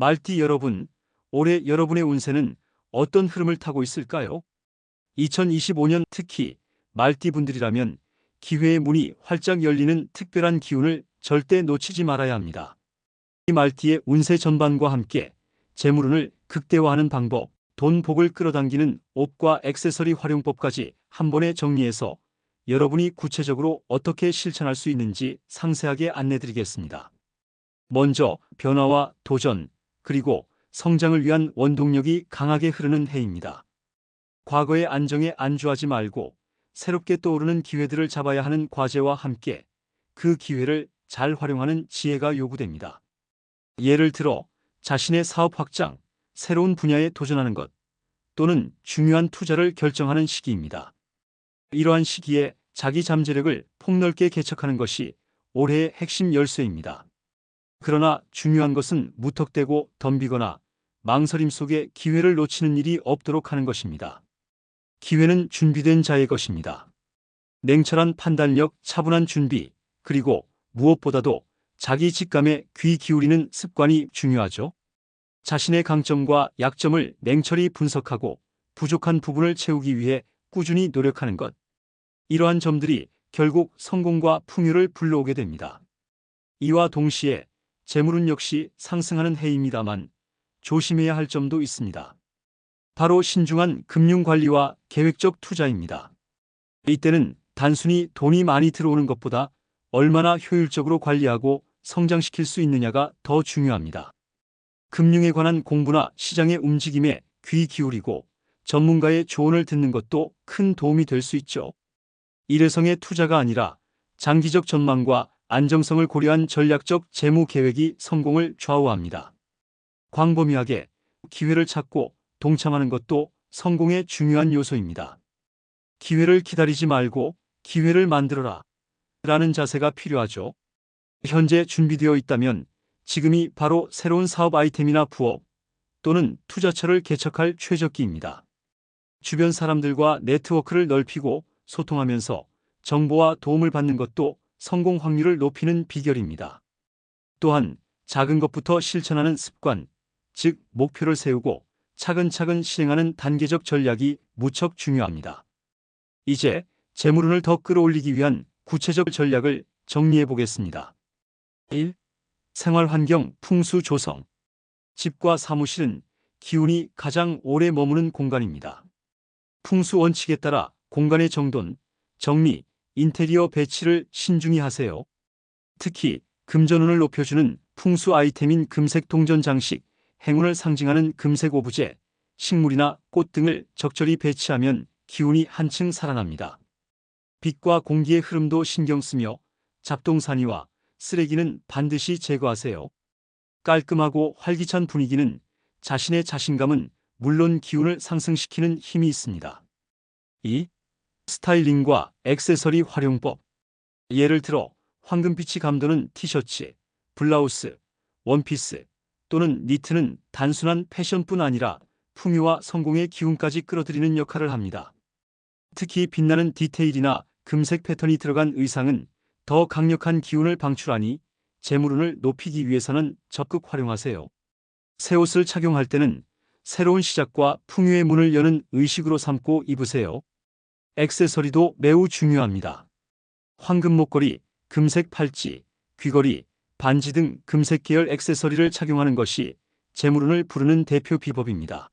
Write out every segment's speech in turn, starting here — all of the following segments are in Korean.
말띠 여러분, 올해 여러분의 운세는 어떤 흐름을 타고 있을까요? 2025년 특히 말띠 분들이라면 기회의 문이 활짝 열리는 특별한 기운을 절대 놓치지 말아야 합니다. 이 말띠의 운세 전반과 함께 재물운을 극대화하는 방법, 돈 복을 끌어당기는 옷과 액세서리 활용법까지 한 번에 정리해서 여러분이 구체적으로 어떻게 실천할 수 있는지 상세하게 안내드리겠습니다. 먼저 변화와 도전, 그리고 성장을 위한 원동력이 강하게 흐르는 해입니다. 과거의 안정에 안주하지 말고 새롭게 떠오르는 기회들을 잡아야 하는 과제와 함께 그 기회를 잘 활용하는 지혜가 요구됩니다. 예를 들어 자신의 사업 확장, 새로운 분야에 도전하는 것, 또는 중요한 투자를 결정하는 시기입니다. 이러한 시기에 자기 잠재력을 폭넓게 개척하는 것이 올해의 핵심 열쇠입니다. 그러나 중요한 것은 무턱대고 덤비거나 망설임 속에 기회를 놓치는 일이 없도록 하는 것입니다. 기회는 준비된 자의 것입니다. 냉철한 판단력, 차분한 준비, 그리고 무엇보다도 자기 직감에 귀 기울이는 습관이 중요하죠. 자신의 강점과 약점을 냉철히 분석하고 부족한 부분을 채우기 위해 꾸준히 노력하는 것. 이러한 점들이 결국 성공과 풍요를 불러오게 됩니다. 이와 동시에 재물은 역시 상승하는 해입니다만 조심해야 할 점도 있습니다. 바로 신중한 금융관리와 계획적 투자입니다. 이때는 단순히 돈이 많이 들어오는 것보다 얼마나 효율적으로 관리하고 성장시킬 수 있느냐가 더 중요합니다. 금융에 관한 공부나 시장의 움직임에 귀 기울이고 전문가의 조언을 듣는 것도 큰 도움이 될 수 있죠. 일회성의 투자가 아니라 장기적 전망과 안정성을 고려한 전략적 재무 계획이 성공을 좌우합니다. 광범위하게 기회를 찾고 동참하는 것도 성공의 중요한 요소입니다. 기회를 기다리지 말고 기회를 만들어라. 라는 자세가 필요하죠. 현재 준비되어 있다면 지금이 바로 새로운 사업 아이템이나 부업 또는 투자처를 개척할 최적기입니다. 주변 사람들과 네트워크를 넓히고 소통하면서 정보와 도움을 받는 것도 성공 확률을 높이는 비결입니다. 또한 작은 것부터 실천하는 습관, 즉 목표를 세우고 차근차근 실행하는 단계적 전략이 무척 중요합니다. 이제 재물운을 더 끌어올리기 위한 구체적 전략을 정리해 보겠습니다. 1. 생활환경 풍수 조성. 집과 사무실은 기운이 가장 오래 머무는 공간입니다. 풍수 원칙에 따라 공간의 정돈, 정리, 인테리어 배치를 신중히 하세요. 특히 금전운을 높여주는 풍수 아이템인 금색 동전 장식, 행운을 상징하는 금색 오브제, 식물이나 꽃 등을 적절히 배치하면 기운이 한층 살아납니다. 빛과 공기의 흐름도 신경 쓰며 잡동사니와 쓰레기는 반드시 제거하세요. 깔끔하고 활기찬 분위기는 자신의 자신감은 물론 기운을 상승시키는 힘이 있습니다. 2. 스타일링과 액세서리 활용법. 예를 들어 황금빛이 감도는 티셔츠, 블라우스, 원피스, 또는 니트는 단순한 패션뿐 아니라 풍요와 성공의 기운까지 끌어들이는 역할을 합니다. 특히 빛나는 디테일이나 금색 패턴이 들어간 의상은 더 강력한 기운을 방출하니 재물운을 높이기 위해서는 적극 활용하세요. 새 옷을 착용할 때는 새로운 시작과 풍요의 문을 여는 의식으로 삼고 입으세요. 액세서리도 매우 중요합니다. 황금 목걸이, 금색 팔찌, 귀걸이, 반지 등 금색 계열 액세서리를 착용하는 것이 재물운을 부르는 대표 비법입니다.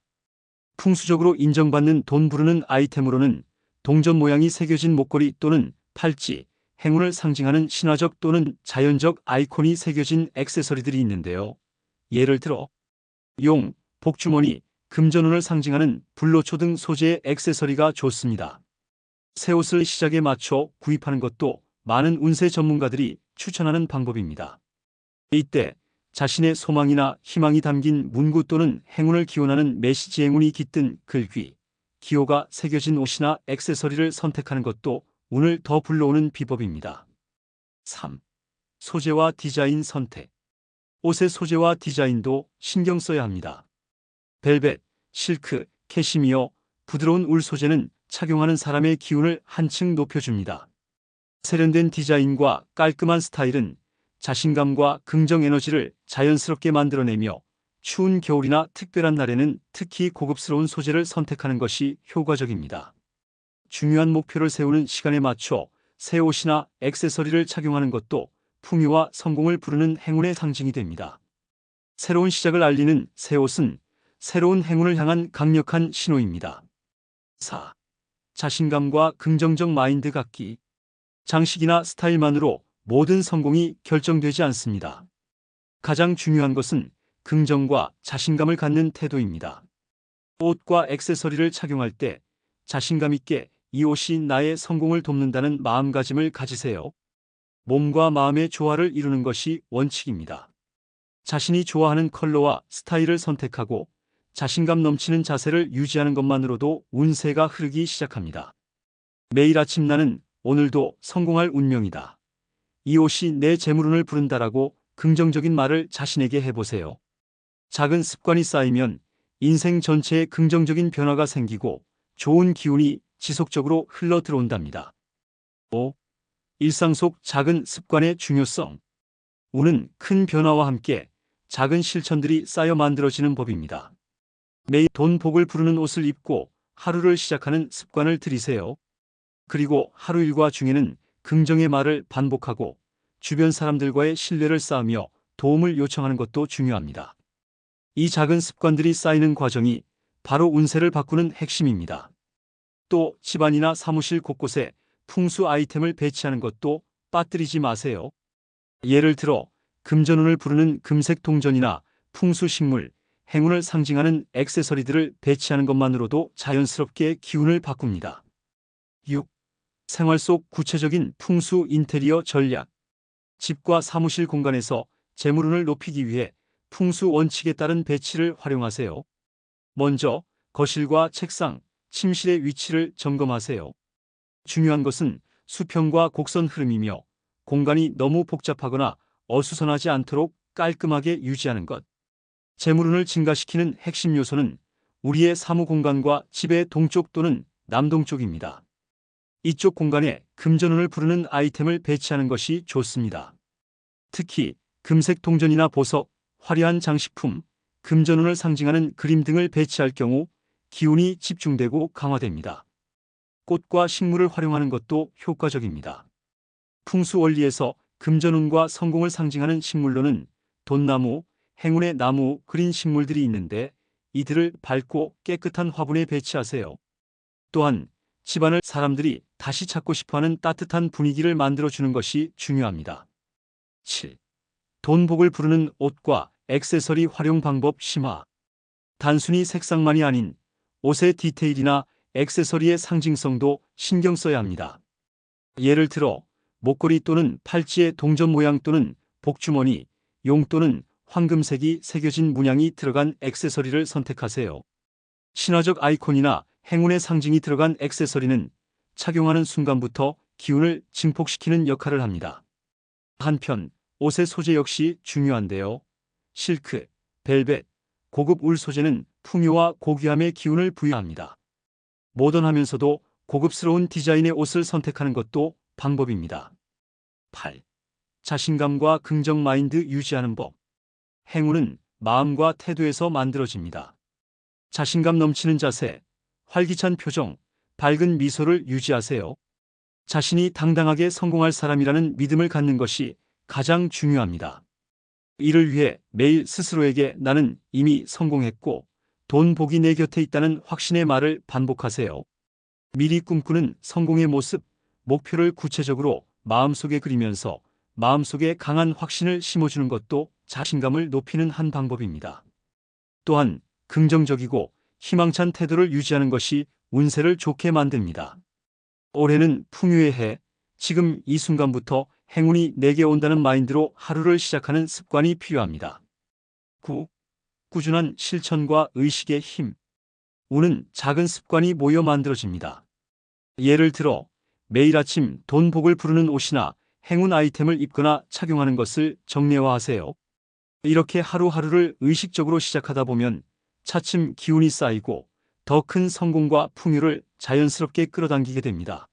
풍수적으로 인정받는 돈 부르는 아이템으로는 동전 모양이 새겨진 목걸이 또는 팔찌, 행운을 상징하는 신화적 또는 자연적 아이콘이 새겨진 액세서리들이 있는데요. 예를 들어 용, 복주머니, 금전운을 상징하는 불로초 등 소재의 액세서리가 좋습니다. 새 옷을 시작에 맞춰 구입하는 것도 많은 운세 전문가들이 추천하는 방법입니다. 이때 자신의 소망이나 희망이 담긴 문구 또는 행운을 기원하는 메시지 행운이 깃든 글귀, 기호가 새겨진 옷이나 액세서리를 선택하는 것도 운을 더 불러오는 비법입니다. 3. 소재와 디자인 선택. 옷의 소재와 디자인도 신경 써야 합니다. 벨벳, 실크, 캐시미어, 부드러운 울 소재는 착용하는 사람의 기운을 한층 높여줍니다. 세련된 디자인과 깔끔한 스타일은 자신감과 긍정 에너지를 자연스럽게 만들어내며 추운 겨울이나 특별한 날에는 특히 고급스러운 소재를 선택하는 것이 효과적입니다. 중요한 목표를 세우는 시간에 맞춰 새 옷이나 액세서리를 착용하는 것도 풍요와 성공을 부르는 행운의 상징이 됩니다. 새로운 시작을 알리는 새 옷은 새로운 행운을 향한 강력한 신호입니다. 4. 자신감과 긍정적 마인드 갖기. 장식이나 스타일만으로 모든 성공이 결정되지 않습니다. 가장 중요한 것은 긍정과 자신감을 갖는 태도입니다. 옷과 액세서리를 착용할 때 자신감 있게 이 옷이 나의 성공을 돕는다는 마음가짐을 가지세요. 몸과 마음의 조화를 이루는 것이 원칙입니다. 자신이 좋아하는 컬러와 스타일을 선택하고 자신감 넘치는 자세를 유지하는 것만으로도 운세가 흐르기 시작합니다. 매일 아침 나는 오늘도 성공할 운명이다. 이 옷이 내 재물운을 부른다라고 긍정적인 말을 자신에게 해보세요. 작은 습관이 쌓이면 인생 전체에 긍정적인 변화가 생기고 좋은 기운이 지속적으로 흘러 들어온답니다. 5. 일상 속 작은 습관의 중요성. 운은 큰 변화와 함께 작은 실천들이 쌓여 만들어지는 법입니다. 매일 돈 복을 부르는 옷을 입고 하루를 시작하는 습관을 들이세요. 그리고 하루 일과 중에는 긍정의 말을 반복하고 주변 사람들과의 신뢰를 쌓으며 도움을 요청하는 것도 중요합니다. 이 작은 습관들이 쌓이는 과정이 바로 운세를 바꾸는 핵심입니다. 또 집안이나 사무실 곳곳에 풍수 아이템을 배치하는 것도 빠뜨리지 마세요. 예를 들어 금전운을 부르는 금색 동전이나 풍수 식물, 행운을 상징하는 액세서리들을 배치하는 것만으로도 자연스럽게 기운을 바꿉니다. 6. 생활 속 구체적인 풍수 인테리어 전략. 집과 사무실 공간에서 재물운을 높이기 위해 풍수 원칙에 따른 배치를 활용하세요. 먼저 거실과 책상, 침실의 위치를 점검하세요. 중요한 것은 수평과 곡선 흐름이며 공간이 너무 복잡하거나 어수선하지 않도록 깔끔하게 유지하는 것. 재물운을 증가시키는 핵심 요소는 우리의 사무 공간과 집의 동쪽 또는 남동쪽입니다. 이쪽 공간에 금전운을 부르는 아이템을 배치하는 것이 좋습니다. 특히 금색 동전이나 보석, 화려한 장식품, 금전운을 상징하는 그림 등을 배치할 경우 기운이 집중되고 강화됩니다. 꽃과 식물을 활용하는 것도 효과적입니다. 풍수 원리에서 금전운과 성공을 상징하는 식물로는 돈나무, 행운의 나무, 그린 식물들이 있는데 이들을 밝고 깨끗한 화분에 배치하세요. 또한 집안을 사람들이 다시 찾고 싶어하는 따뜻한 분위기를 만들어주는 것이 중요합니다. 7. 돈복을 부르는 옷과 액세서리 활용 방법 심화. 단순히 색상만이 아닌 옷의 디테일이나 액세서리의 상징성도 신경 써야 합니다. 예를 들어 목걸이 또는 팔찌의 동전 모양 또는 복주머니, 용 또는 황금색이 새겨진 문양이 들어간 액세서리를 선택하세요. 신화적 아이콘이나 행운의 상징이 들어간 액세서리는 착용하는 순간부터 기운을 증폭시키는 역할을 합니다. 한편 옷의 소재 역시 중요한데요. 실크, 벨벳, 고급 울 소재는 풍요와 고귀함의 기운을 부여합니다. 모던하면서도 고급스러운 디자인의 옷을 선택하는 것도 방법입니다. 8. 자신감과 긍정 마인드 유지하는 법. 행운은 마음과 태도에서 만들어집니다. 자신감 넘치는 자세, 활기찬 표정, 밝은 미소를 유지하세요. 자신이 당당하게 성공할 사람이라는 믿음을 갖는 것이 가장 중요합니다. 이를 위해 매일 스스로에게 나는 이미 성공했고 돈 복이 내 곁에 있다는 확신의 말을 반복하세요. 미리 꿈꾸는 성공의 모습, 목표를 구체적으로 마음속에 그리면서 마음속에 강한 확신을 심어주는 것도 자신감을 높이는 한 방법입니다. 또한 긍정적이고 희망찬 태도를 유지하는 것이 운세를 좋게 만듭니다. 올해는 풍요의 해, 지금 이 순간부터 행운이 내게 온다는 마인드로 하루를 시작하는 습관이 필요합니다. 9. 꾸준한 실천과 의식의 힘. 운은 작은 습관이 모여 만들어집니다. 예를 들어 매일 아침 돈 복을 부르는 옷이나 행운 아이템을 입거나 착용하는 것을 정례화하세요. 이렇게 하루하루를 의식적으로 시작하다 보면 차츰 기운이 쌓이고 더 큰 성공과 풍요를 자연스럽게 끌어당기게 됩니다.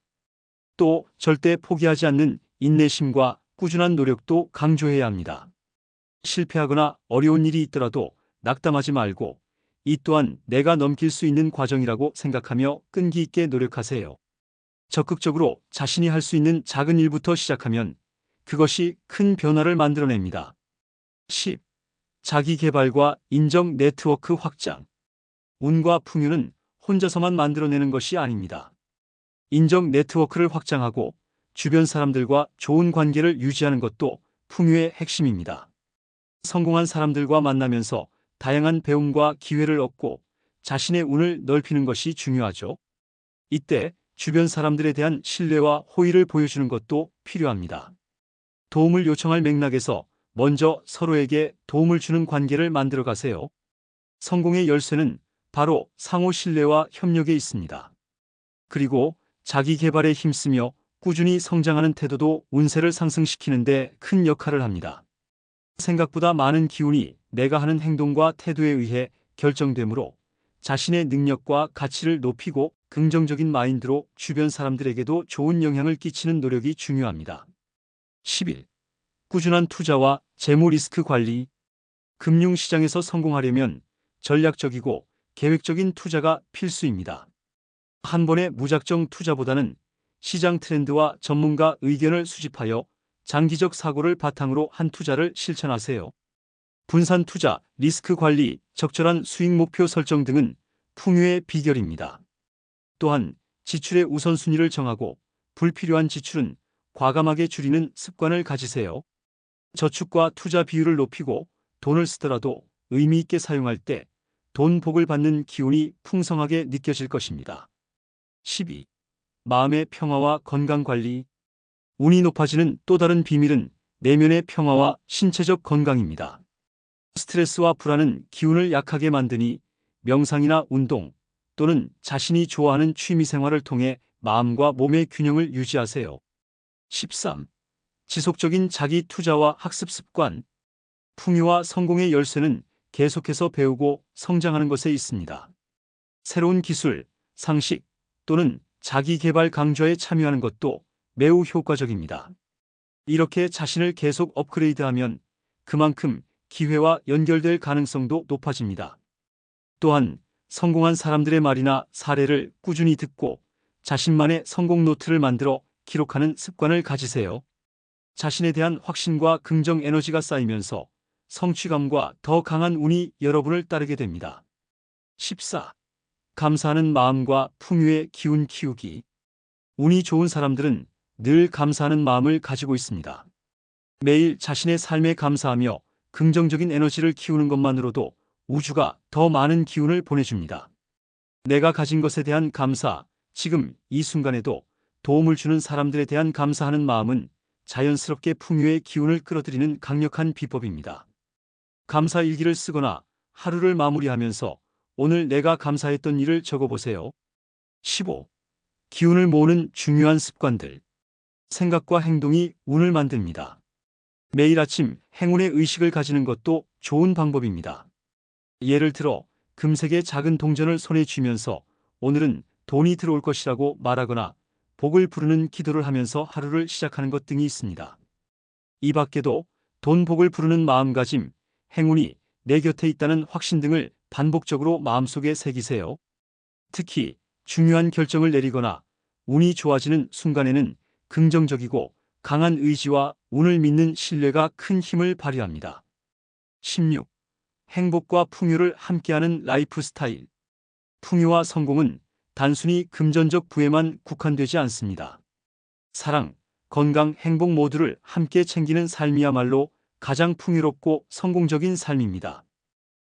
또 절대 포기하지 않는 인내심과 꾸준한 노력도 강조해야 합니다. 실패하거나 어려운 일이 있더라도 낙담하지 말고 이 또한 내가 넘길 수 있는 과정이라고 생각하며 끈기 있게 노력하세요. 적극적으로 자신이 할 수 있는 작은 일부터 시작하면 그것이 큰 변화를 만들어냅니다. 10. 자기 개발과 인정 네트워크 확장. 운과 풍요는 혼자서만 만들어내는 것이 아닙니다. 인정 네트워크를 확장하고 주변 사람들과 좋은 관계를 유지하는 것도 풍요의 핵심입니다. 성공한 사람들과 만나면서 다양한 배움과 기회를 얻고 자신의 운을 넓히는 것이 중요하죠. 이때 주변 사람들에 대한 신뢰와 호의를 보여주는 것도 필요합니다. 도움을 요청할 맥락에서 먼저 서로에게 도움을 주는 관계를 만들어 가세요. 성공의 열쇠는 바로 상호 신뢰와 협력에 있습니다. 그리고 자기 개발에 힘쓰며 꾸준히 성장하는 태도도 운세를 상승시키는데 큰 역할을 합니다. 생각보다 많은 기운이 내가 하는 행동과 태도에 의해 결정되므로 자신의 능력과 가치를 높이고 긍정적인 마인드로 주변 사람들에게도 좋은 영향을 끼치는 노력이 중요합니다. 11. 꾸준한 투자와 재무 리스크 관리. 금융시장에서 성공하려면 전략적이고 계획적인 투자가 필수입니다. 한 번의 무작정 투자보다는 시장 트렌드와 전문가 의견을 수집하여 장기적 사고를 바탕으로 한 투자를 실천하세요. 분산 투자, 리스크 관리, 적절한 수익 목표 설정 등은 풍요의 비결입니다. 또한 지출의 우선순위를 정하고 불필요한 지출은 과감하게 줄이는 습관을 가지세요. 저축과 투자 비율을 높이고 돈을 쓰더라도 의미 있게 사용할 때 돈 복을 받는 기운이 풍성하게 느껴질 것입니다. 12. 마음의 평화와 건강 관리. 운이 높아지는 또 다른 비밀은 내면의 평화와 신체적 건강입니다. 스트레스와 불안은 기운을 약하게 만드니 명상이나 운동 또는 자신이 좋아하는 취미 생활을 통해 마음과 몸의 균형을 유지하세요. 13. 지속적인 자기 투자와 학습 습관. 풍요와 성공의 열쇠는 계속해서 배우고 성장하는 것에 있습니다. 새로운 기술, 상식 또는 자기 개발 강좌에 참여하는 것도 매우 효과적입니다. 이렇게 자신을 계속 업그레이드하면 그만큼 기회와 연결될 가능성도 높아집니다. 또한 성공한 사람들의 말이나 사례를 꾸준히 듣고 자신만의 성공 노트를 만들어 기록하는 습관을 가지세요. 자신에 대한 확신과 긍정 에너지가 쌓이면서 성취감과 더 강한 운이 여러분을 따르게 됩니다. 14. 감사하는 마음과 풍요의 기운 키우기. 운이 좋은 사람들은 늘 감사하는 마음을 가지고 있습니다. 매일 자신의 삶에 감사하며 긍정적인 에너지를 키우는 것만으로도 우주가 더 많은 기운을 보내줍니다. 내가 가진 것에 대한 감사, 지금 이 순간에도 도움을 주는 사람들에 대한 감사하는 마음은 자연스럽게 풍요의 기운을 끌어들이는 강력한 비법입니다. 감사 일기를 쓰거나 하루를 마무리하면서 오늘 내가 감사했던 일을 적어보세요. 15. 기운을 모으는 중요한 습관들. 생각과 행동이 운을 만듭니다. 매일 아침 행운의 의식을 가지는 것도 좋은 방법입니다. 예를 들어 금색의 작은 동전을 손에 쥐면서 오늘은 돈이 들어올 것이라고 말하거나 복을 부르는 기도를 하면서 하루를 시작하는 것 등이 있습니다. 이 밖에도 돈 복을 부르는 마음가짐, 행운이 내 곁에 있다는 확신 등을 반복적으로 마음속에 새기세요. 특히 중요한 결정을 내리거나 운이 좋아지는 순간에는 긍정적이고 강한 의지와 운을 믿는 신뢰가 큰 힘을 발휘합니다. 16. 행복과 풍요를 함께하는 라이프 스타일. 풍요와 성공은 단순히 금전적 부에만 국한되지 않습니다. 사랑, 건강, 행복 모두를 함께 챙기는 삶이야말로 가장 풍요롭고 성공적인 삶입니다.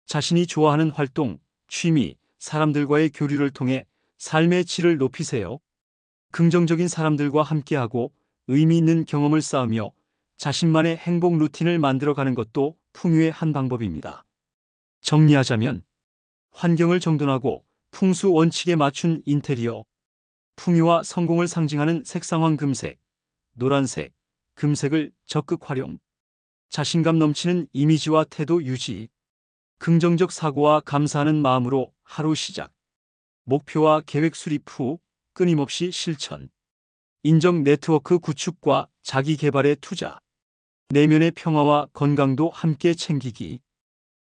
자신이 좋아하는 활동, 취미, 사람들과의 교류를 통해 삶의 질을 높이세요. 긍정적인 사람들과 함께하고 의미 있는 경험을 쌓으며 자신만의 행복 루틴을 만들어가는 것도 풍요의 한 방법입니다. 정리하자면 환경을 정돈하고 풍수 원칙에 맞춘 인테리어, 풍요와 성공을 상징하는 색상황 금색, 노란색, 금색을 적극 활용, 자신감 넘치는 이미지와 태도 유지, 긍정적 사고와 감사하는 마음으로 하루 시작, 목표와 계획 수립 후 끊임없이 실천. 인정 네트워크 구축과 자기 개발에 투자. 내면의 평화와 건강도 함께 챙기기.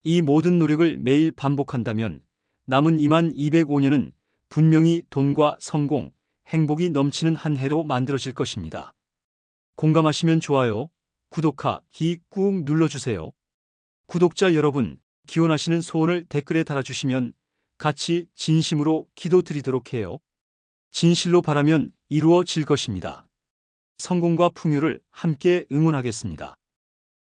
이 모든 노력을 매일 반복한다면 남은 2만 205년은 분명히 돈과 성공, 행복이 넘치는 한 해로 만들어질 것입니다. 공감하시면 좋아요, 구독하기 꾹 눌러주세요. 구독자 여러분, 기원하시는 소원을 댓글에 달아주시면 같이 진심으로 기도드리도록 해요. 진실로 바라면 이루어질 것입니다. 성공과 풍요를 함께 응원하겠습니다.